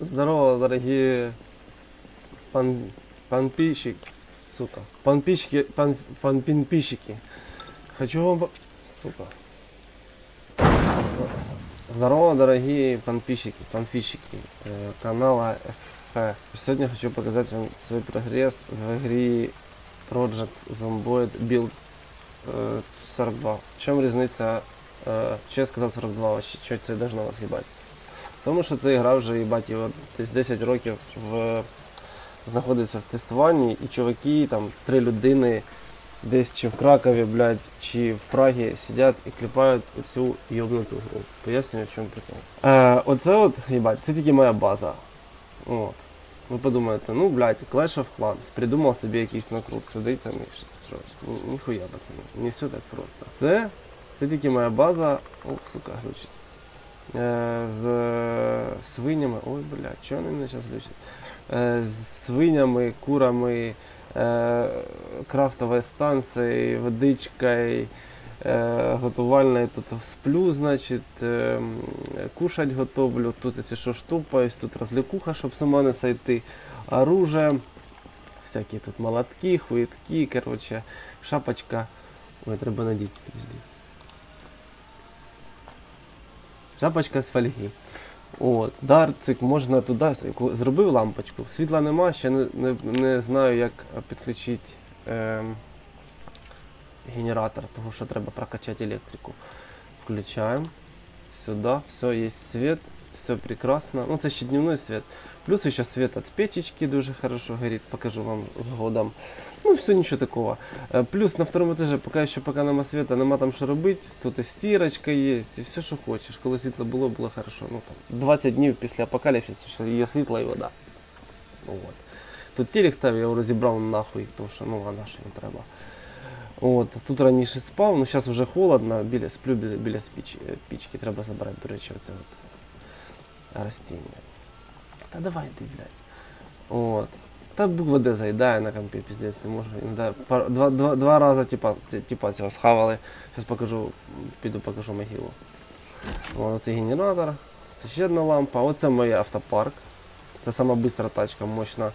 Здорово, дорогие пан, панпищики, сука, панпищики, пан, панпинпищики. Хочу вам, по- сука. Здорово, дорогие панпищики, панфищики э, канала FF. Сегодня хочу показать вам свой прогресс в игре Project Zomboid Build э, 42. В чем різниця, э, що я сказав 42 вообще, що це должно вас їбати? Тому що ця гра вже їбать десь 10 років в, знаходиться в тестуванні, і чуваки, там три людини десь чи в Кракові, блядь, чи в Прагі сидять і кліпають оцю йобнуту гру. Пояснюю, в чому прикол. Е, оце от, їбать, це тільки моя база. От. Ви подумаєте, ну, блядь, Clash of Clans, придумав собі якийсь накрут, сидить там і щось строїть. Ні, ніхуя, пацани, не все так просто. Це, це тільки моя база. Ох, сука, глючить. Е, з свинями. Ой, блядь, що вони мене зараз глючать? Е, з свинями, курами, е, крафтовою станцією, водичкою, е, готувальною тут сплю, значить, кушать готовлю, тут якщо що штупаюсь, тут розлікуха, щоб сама не сойти, оружие, всякі тут молотки, хуїтки, короче, шапочка. Ой, треба надіти, підожди. Шапочка з фольги. От, дарцик можна туди. Зробив лампочку. Світла нема, ще не, не, не знаю, як підключити е, генератор, тому що треба прокачати електрику. Включаємо. Сюди, все, є світ, все прекрасно. Ну, це ще дневной світ. Плюс ще світ від печечки дуже хорошо горить, покажу вам згодом. Ну, все, нічого такого. Е, Плюс на второму етажі, поки що поки нема світа, нема там що робити. Тут і стірочка є, і все, що хочеш. Коли світло було, було хорошо. Ну, там, 20 днів після апокаліпсису, що є світло і вода. От. Тут телек ставив, я його розібрав нахуй, тому що ну, а що не треба. От, тут раніше спав, ну зараз вже холодно, біля, сплю біля, біля пічки, треба забрати, до речі, оце от растіння. Та давай ти, блядь. От. Та буква Д заїдає на компі, піздець, ти можеш. іноді Два, два, два рази типа, типа цього схавали. Зараз покажу, піду покажу могилу. О, оце генератор, це ще одна лампа, оце моє автопарк. Це сама бистра тачка, мощна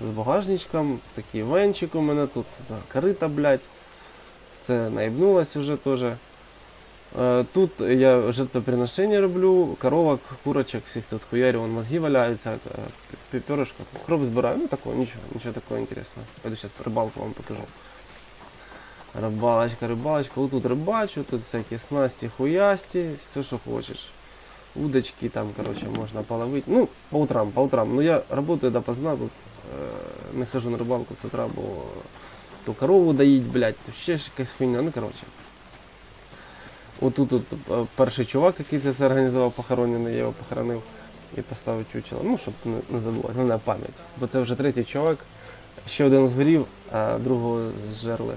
з багажничком, такий венчик у мене тут, корита, блядь. Це наїбнулось уже теж. Е, Тут я жертвоприношення роблю, коровок, курочок, всіх тут хуярю, вон мозги валяються, е, перышко, хроп збираю, ну такого, нічого, нічого такого інтересного. Пойду зараз рибалку вам покажу. Рибалочка, рибалочка, отут рибачу, тут всякі снасті, хуясті, все, що хочеш. Удочки там, короче, можно половить. Ну, по утрам, по утрам. Ну, я работаю допоздна, тут э, не хожу на рыбалку с утра, бо то корову доїть, блядь, то ще ж якась хуйня, ну, короче. Отут тут е, перший чувак, який це все організував, похоронений, я його похоронив і поставив чучело. Ну, щоб не, забувати, головне пам'ять. Бо це вже третій чувак. Ще один згорів, а другого зжерли.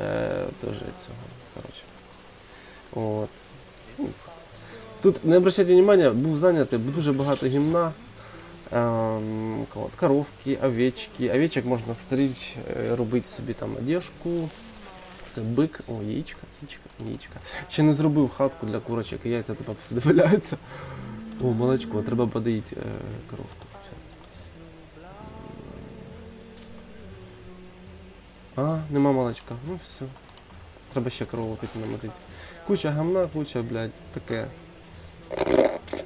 Е, теж цього. Коротше. От. Тут не обращайте внимания, був зайнятий дуже багато гімна. Ем, коровки, овечки. Овечок можна стричь, е, робити собі там одежку. Це бик, о, яєчка, яєчка, яєчка. Ще не зробив хатку для курочок, і яйця типа посюди валяються. О, молочко, треба подоїти е, коровку. А, нема молочка. Ну все. Треба ще корову піти намотити. Куча гамна, куча, блядь, таке.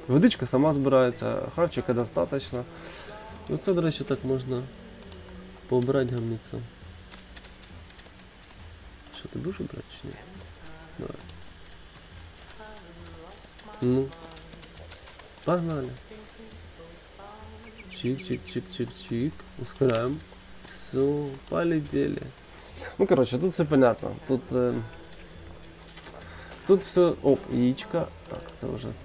Водичка сама збирається, хавчика достатньо. І оце, до речі, так можна пообирати гамницю. Що, ти будеш обрати чи ні? Давай. Ну. Погнали. Чик-чик-чик-чик-чик. Ускоряем. Все, полетели. Ну, короче, тут все понятно. Тут, э, тут все. Оп, яичко. Так, це вже с-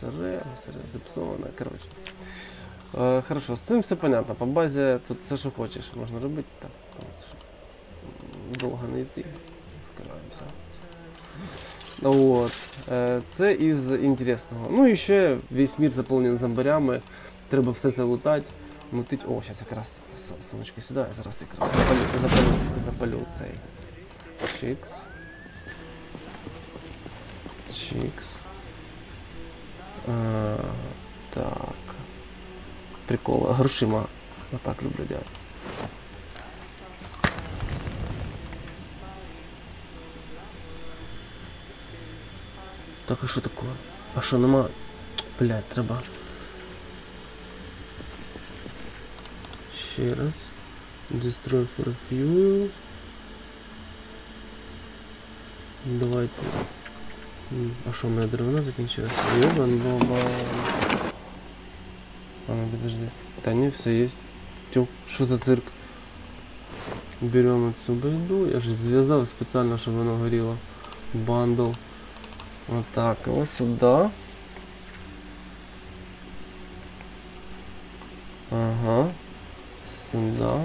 сире, сире, зіпсоване. Короче. Е, хорошо, з цим все понятно. По базі тут все, що хочеш, можна робити. Так, от, щоб довго не йти. Скараємося. Вот. Е, Це із інтересного. Ну і ще весь мір заповнений зомбарями. Треба все це лутати. Мутить. О, зараз якраз сонечко сідає, зараз якраз запалю, запалю, запалю цей. Чикс. Чикс. А, так. прикол. Грошима отак люблю делать. Так, а що таке? А що нема? Блять, треба. Ще раз. Destroy for fuel. Давайте. А що, у мене деревина закінчилася? Йобан баба. А ну подожди. Та ні, все есть. Тю, що за цирк? Беремо цю байду. Я ж зв'язав спеціально, щоб воно горіло. Бандл. Вот так, вот сюда. Ага. Сюда.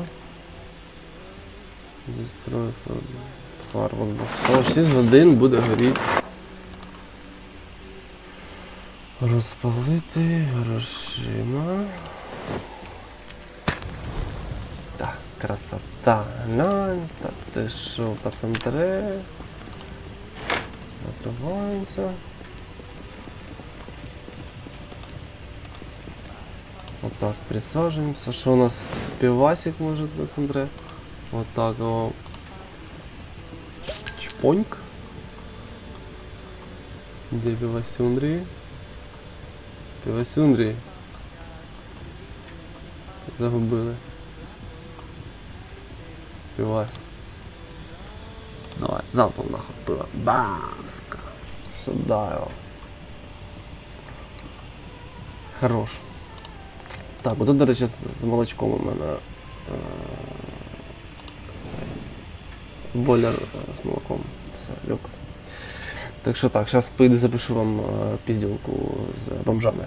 Destroy фарвард. Все, 6 годин буде горіти. Розпалити грошима. Так, красота. Глянь, так ти що, по Закрываемся. Вот так присаживаемся. Что у нас? Пивасик может на центре. Вот так его. Чпоньк. Где пивасюндрии? Пивасюндрії. Загубили. Пивас. Давай, залпом нахуй пиво. Баска. Сюда його. Хорош. Так, отут, до речі, з, з молочком у мене. Е, бойлер е, з молоком. Це люкс. Так що так, зараз поїду запишу вам е, пізділку з бомжами.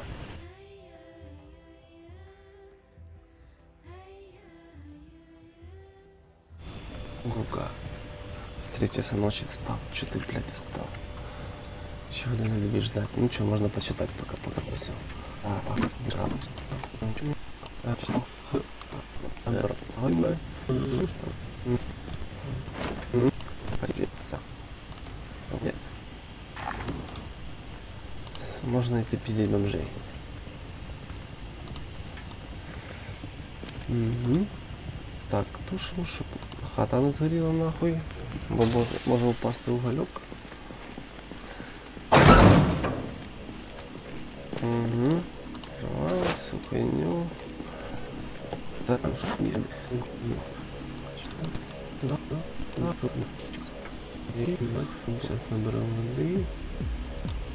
Губка. 3 часа ночи встал. Че ты, блядь, встал? Чего ты надо ждать? Ну что, можно почитать пока, пока просил. А, а, можно это пиздеть бомжей. Угу. Так, тушим, чтобы хата не сгорела нахуй. бо може, може упасти угольок. Угу. Давай, всю хуйню. Так, ну що ні. Сейчас наберем воды.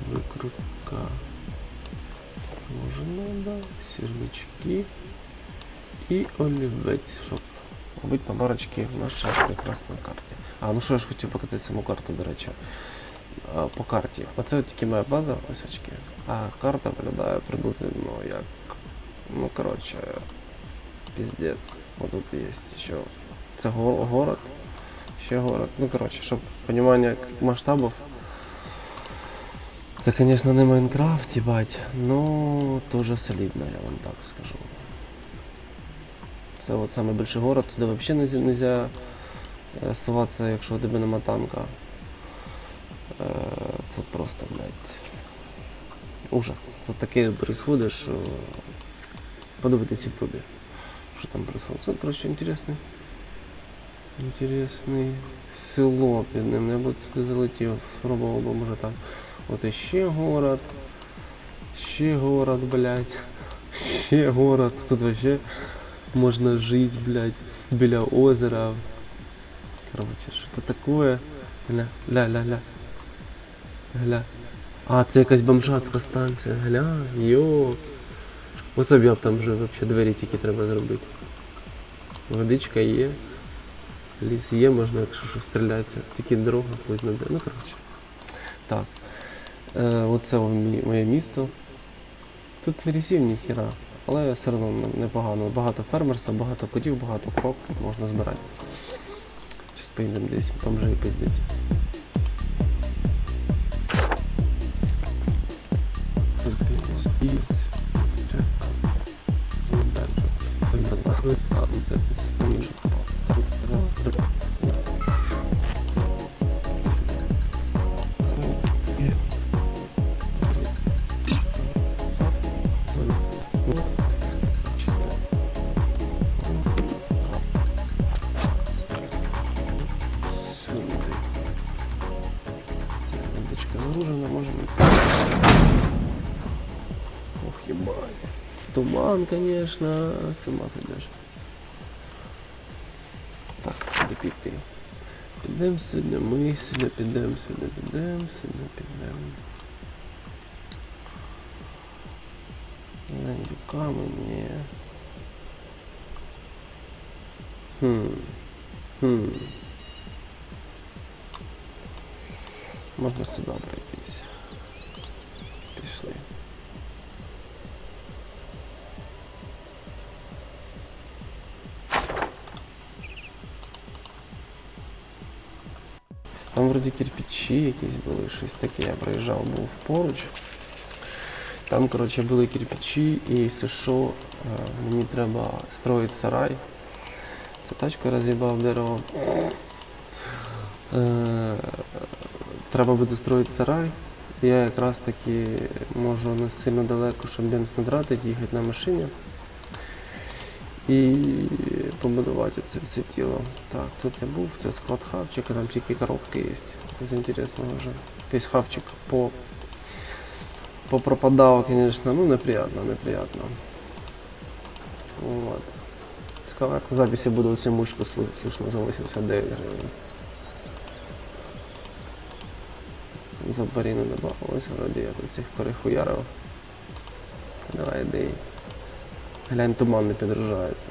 Выкрутка. Тоже надо. Сердечки. І олівець, щоб робити подарочки в нашій прекрасній карті. А, ну що я ж хотів показати саму карту, до речі. По карті. Оце от тільки моя база, ось очки. А карта виглядає приблизно як. Ну, коротше, піздець. Вот тут є ще. Це го- город. Ще город. Ну, коротше, щоб розуміння масштабів. Це, звісно, не Майнкрафт, їбать, но тоже солідно, я вам так скажу. Це от самий більший город, сюди взагалі нельзя, нельзя е, суватися, якщо у тебе нема танка. Е, Тут просто, блядь, ужас. Тут таке происходит, що подивитись в ютубі, що там происходит. Це, коротше, інтересний. Інтересний село під ним. Я б сюди залетів, спробував би, може там. От іще город. Ще город, блядь. Ще город. Тут вообще можно жить, блядь, біля озера. Короче, что такое. Гля, ля, ля, ля. Гля. А, це якась бомжацька станція. Гля, йо. Оце б я б там вже вообще двері тільки треба зробити. Водичка є. Ліс є, можна, якщо що стрілятися. Тільки дорога ось не Ну, коротше. Так. Е, оце моє місто. Тут не лісів ні хіра, але все одно непогано. Багато фермерства, багато котів, багато крок можна збирати. Поїдемо десь бомжей пиздить. Туман, конечно, с ума сойдешь. Так, куди піти? Підемо сьогодні, ми сьогодні підемо, сьогодні підемо, сьогодні підемо. Ландюками, ні. Хм. Хм. Можна сюди пройтись. Вроді кирпичі якісь були, щось таке. Я проїжджав, був поруч. Там, коротше, були кирпичі, і якщо що, е, мені треба строїти сарай. Це тачка роз'їбав дерево. Е, Треба буде строїти сарай. Я якраз таки можу не сильно далеко, щоб бенз не тратити, їхати на машині. І побудувати це все тіло. Так, тут я був, це склад хавчика, там тільки коробки є. З інтересного вже. Весь хавчик по попропадав, конечно, ну неприятно, неприятно. Вот. Цікаво, як на записі буде оцю мушку слышно за 89 гривень. За баріну добавилось, вроді я тут цих перехуярив. Давай йди. Глянь, туман не підражається.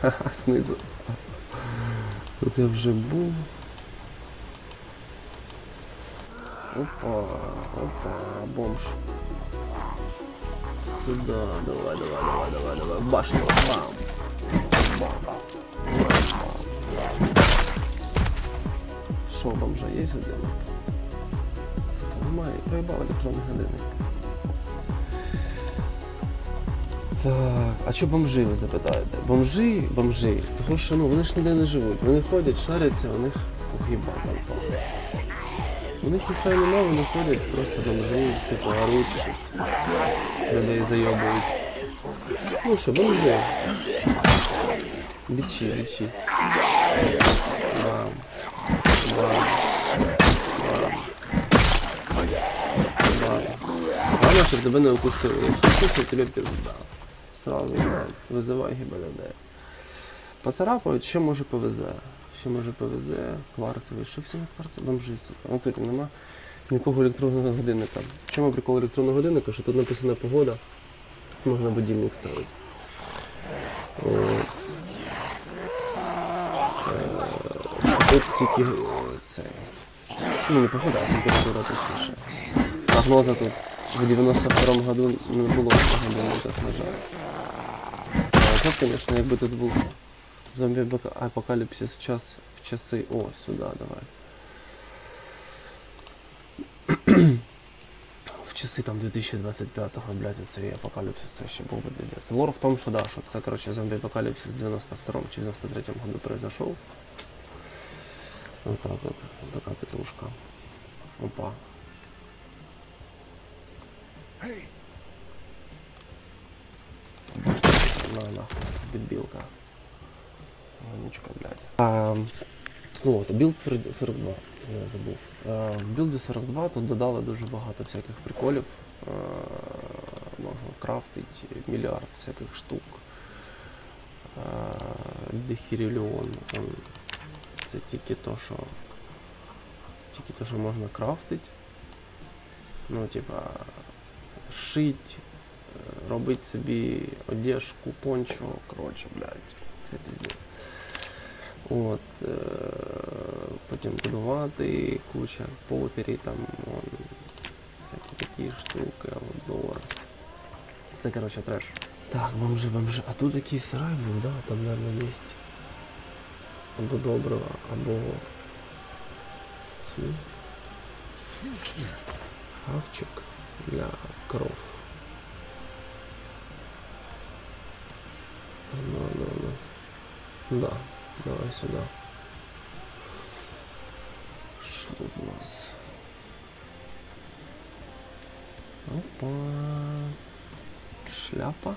Ха-ха, знизу. Тут я вже був. Опа, опа, бомж. Сюда, давай, давай, давай, давай, давай. Башню, бам. Бам. Що, бомжа є годинник? Сука, немає, проїбав електронний годинник. Так, а що бомжи, ви запитаєте? Бомжи, бомжи, тому що ну, вони ж ніде не живуть. Вони ходять, шаряться, у них угіба там. У них ніхай нема, вони ходять, просто бомжують, типу оруть щось. Людей зайобують. Ну що, бомжи. Бічі, бічі. Бам. Бам. Бам. Бам. Главное, щоб тебе не укусили. Якщо укусить, тебе пизда. Сразу да, визивай ГИБДД. Поцарапають, що може повезе. Що може повезе, кварцевий. Що всі кварцеві? Бомжи, сука. Ну тут нема ніякого електронного годинника. Чому прикол електронного годинника? Що тут написана погода, можна будильник ставити. О, е, Тут тільки е, цей. Ну, не погода, а температура точніше. Прогноза тут в 92-му году не було годинниках, на жаль. Це, звісно, якби тут був зомбі-апокаліпсис в час в часи. О, сюди, давай. В часи там 2025-го, блядь, цей апокаліпсис, це ще був би пиздец. Лор в тому, що да, що це, коротше, зомбі-апокаліпсис в 92-му чи 93-му году произошел. Вот так вот, вот такая петрушка. Опа. На, нахуй, дебилка. Вонючка, блядь. А, ну от, білд 42, я забув. А, в білді 42 тут додали дуже багато всяких приколів. А, можна крафтити мільярд всяких штук. А, дехіріліон. Це тільки то, що. Тільки то, що можна крафтити. Ну, типа, шить, е, робити собі одежку, пончо, коротше, блядь, це піздець. От, е, потім будувати, куча потері, там, вон, всякі такі штуки, outdoors. Це, коротше, треш. Так, бомжи, бомжи. А тут якийсь сарай був, да? Там, наверное, місці. Або доброго, або ці. Хавчик для кров. Ну, ну, ну. Да, давай сюда. Что тут у нас? Опа. Шляпа.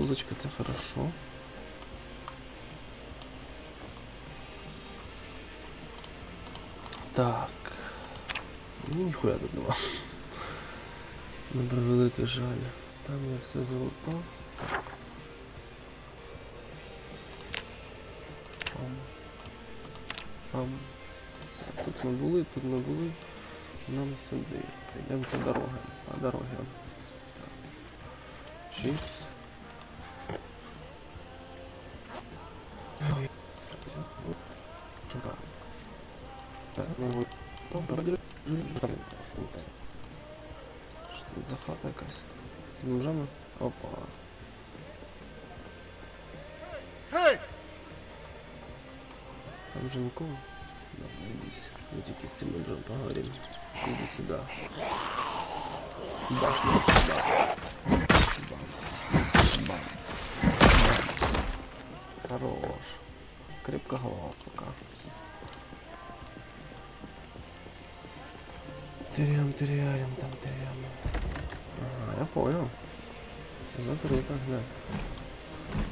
Опа, мотузочка, це хорошо. Так. Ну, ніхуя тут нема. На превеликий жаль. Там є все золото. Пам. Пам. Все. Тут ми були, тут ми були. Нам сюди. Йдемо по дорогам. По дорогам. Чіпс. Так, ну, добре. Що тут за хата якась? З бомжами? Опа. Там же нікого? Давай, йдись. Ми тільки з цим бомжом поговоримо. Іди сюди. Башня. Бам. Бам. Бам. Хорош. Крепко голова, сука. Терям, терям, там терям. Ага, я понял. Закрыто, да.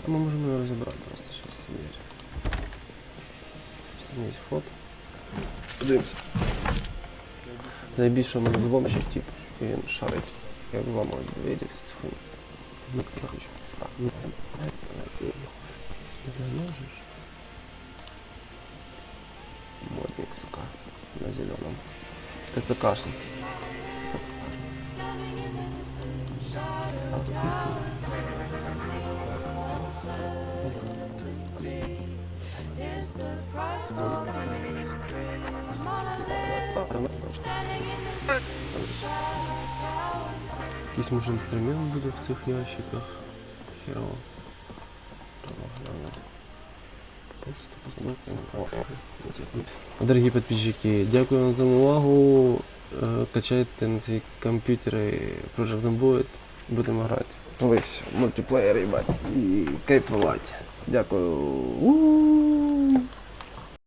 А мы можем ее разобрать просто сейчас эту дверь. Там есть вход. Подивимося. Найбільше що в мене взломщик, тип, і він шарить, як взламувати двері, всі ці хуйні. Ну, я хочу. Так, ну, ти не можеш? Модник, сука, на зеленом. ТЦКшница. А, тут виски. А, там Якийсь може інструмент буде в цих ящиках. Херово. Треба глянути. Просто посмотрим. О, о. Дорогі підписчики, дякую вам за увагу. Е, Качайте на ці комп'ютери Project Zomboid. Будемо грати. Весь мультиплеєр, їбать, і кайфувати. Дякую.